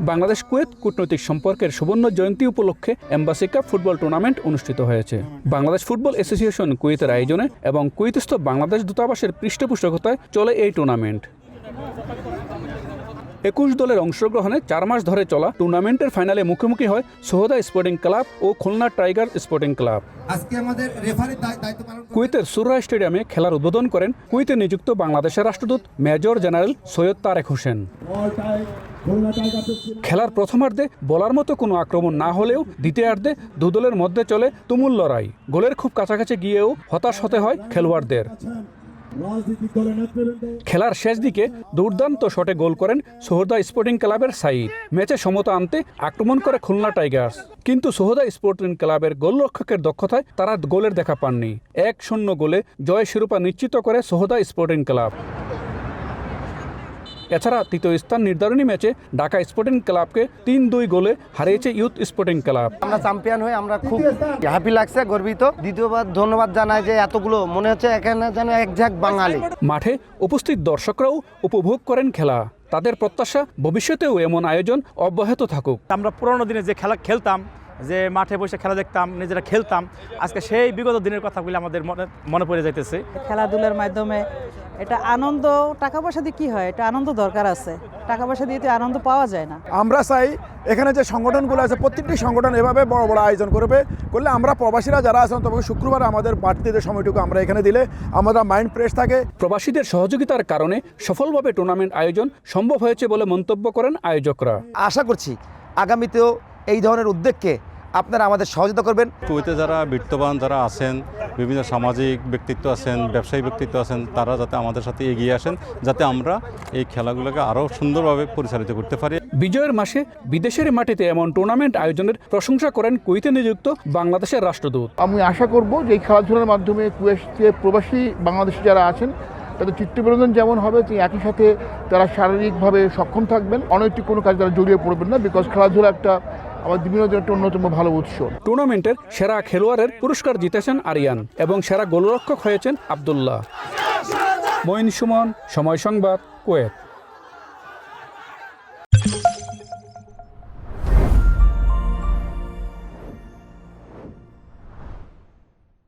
Bangladesh Kuwait কূটনৈতিক সম্পর্কের সুবর্ণ জয়ন্তী উপলক্ষে এম্বাসি কাপ ফুটবল টুর্নামেন্ট অনুষ্ঠিত হয়েছে। বাংলাদেশ ফুটবল অ্যাসোসিয়েশন কুয়েতের আয়োজনে এবং কুয়েতস্থ বাংলাদেশ দূতাবাসের পৃষ্ঠপোষকতায় চলে এই টুর্নামেন্ট একুশ দলের অংশগ্রহণে চার মাস ধরে চলা টুর্নামেন্টের ফাইনালে মুখোমুখি হয় সোহদা স্পোর্টিং ক্লাব ও খুলনা টাইগার স্পোর্টিং ক্লাব আজকে আমাদের রেফারির দায়িত্ব কুয়েতের সুররা স্টেডিয়ামে খেলার উদ্বোধন করেন কুয়েতে নিযুক্ত বাংলাদেশের রাষ্ট্রদূত মেজর জেনারেল সৈয়দ তারেক হোসেন। খেলার প্রথমার্ধে বলার মতো কোনো আক্রমণ না হলেও দ্বিতীয়ার্ধে দুদলের মধ্যে চলে তুমুল লড়াই। গোলের খুব কাছাকাছি গিয়েও হতাশ হতে হয় খেলোয়াড়দের। খেলার শেষ দিকে দুর্দান্ত শটে গোল করেন সোহদা স্পোর্টিং ক্লাবের সাইদ ম্যাচে সমতা আনতে আক্রমণ করে খুলনা টাইগার্স। কিন্তু সোহদা স্পোর্টিং ক্লাবের গোলরক্ষকের দক্ষতায় তারা গোলের দেখা পাননি। এক শূন্য গোলে জয় শিরোপা নিশ্চিত করে সোহদা স্পোর্টিং ক্লাব। এছাড়া তৃতীয় স্থান নির্ধারণী ম্যাচে ঢাকা স্পোর্টিং ক্লাবকে তিন দুই গোলে হারিয়েছে ইউথ স্পোর্টিং ক্লাব। আমরা চ্যাম্পিয়ন হয়ে আমরা খুব হ্যাপি লাগছে গর্বিত। দ্বিতীয়বার ধন্যবাদ জানাই যে এতগুলো মনে হচ্ছে এখানে যেন এক ঝাঁক বাঙালি। মাঠে উপস্থিত দর্শকরাও উপভোগ করেন খেলা। তাদের প্রত্যাশা ভবিষ্যতেও এমন আয়োজন অব্যাহত থাকুক। আমরা পুরোনো দিনে যে খেলা খেলতাম যে মাঠে বসে খেলা দেখতাম নিজেরা খেলতাম আজকে সেই বিগত দিনের কথাগুলি আমাদের মনে মনে পড়ে যাইতেছে। খেলাধুলার মাধ্যমে এটা আনন্দ টাকা পয়সা দিয়ে কী হয়? এটা আনন্দ দরকার আছে। টাকা পয়সা দিয়ে তো আনন্দ পাওয়া যায় না। আমরা চাই এখানে যে সংগঠনগুলো আছে প্রত্যেকটি সংগঠন এভাবে বড় বড় আয়োজন করবে। করলে আমরা প্রবাসীরা যারা আছেন তবে শুক্রবার আমাদের বাড়তি যে সময়টুকু আমরা এখানে দিলে আমাদের মাইন্ড ফ্রেশ থাকে। প্রবাসীদের সহযোগিতার কারণে সফলভাবে টুর্নামেন্ট আয়োজন সম্ভব হয়েছে বলে মন্তব্য করেন আয়োজকরা। আশা করছি আগামীতেও এই ধরনের উদ্যোগকে আপনারা আমাদের সহযোগিতা করবেন। কুয়েতে যারা বিত্তবান যারা আছেন বিভিন্ন সামাজিক ব্যক্তিত্ব আছেন ব্যবসায়ী ব্যক্তিত্ব আছেন তারা যাতে আমাদের সাথে এগিয়ে আসেন যাতে আমরা এই খেলাগুলোকে আরও সুন্দরভাবে পরিচালিত করতে পারি। বিজয়ের মাসে বিদেশের মাটিতে এমন টুর্নামেন্ট আয়োজনের প্রশংসা করেন কুইতে নিযুক্ত বাংলাদেশের রাষ্ট্রদূত। আমি আশা করব যে এই খেলাধুলার মাধ্যমে কুয়েতে প্রবাসী বাংলাদেশি যারা আছেন তাদের চিত্তবিনোদন যেমন হবে ঠিক একই সাথে তারা শারীরিকভাবে সক্ষম থাকবেন। অনৈতিক কোনো কাজে তারা জড়িয়ে পড়বেন না বিকজ খেলাধুলা একটা আমার বিনোদনের একটা অন্যতম ভালো উৎস। টুর্নামেন্টের সেরা খেলোয়াড়ের পুরস্কার জিতেছেন আরিয়ান এবং সেরা গোলরক্ষক হয়েছেন আবদুল্লাহ। মঈন সুমন, সময় সংবাদ, কুয়েত।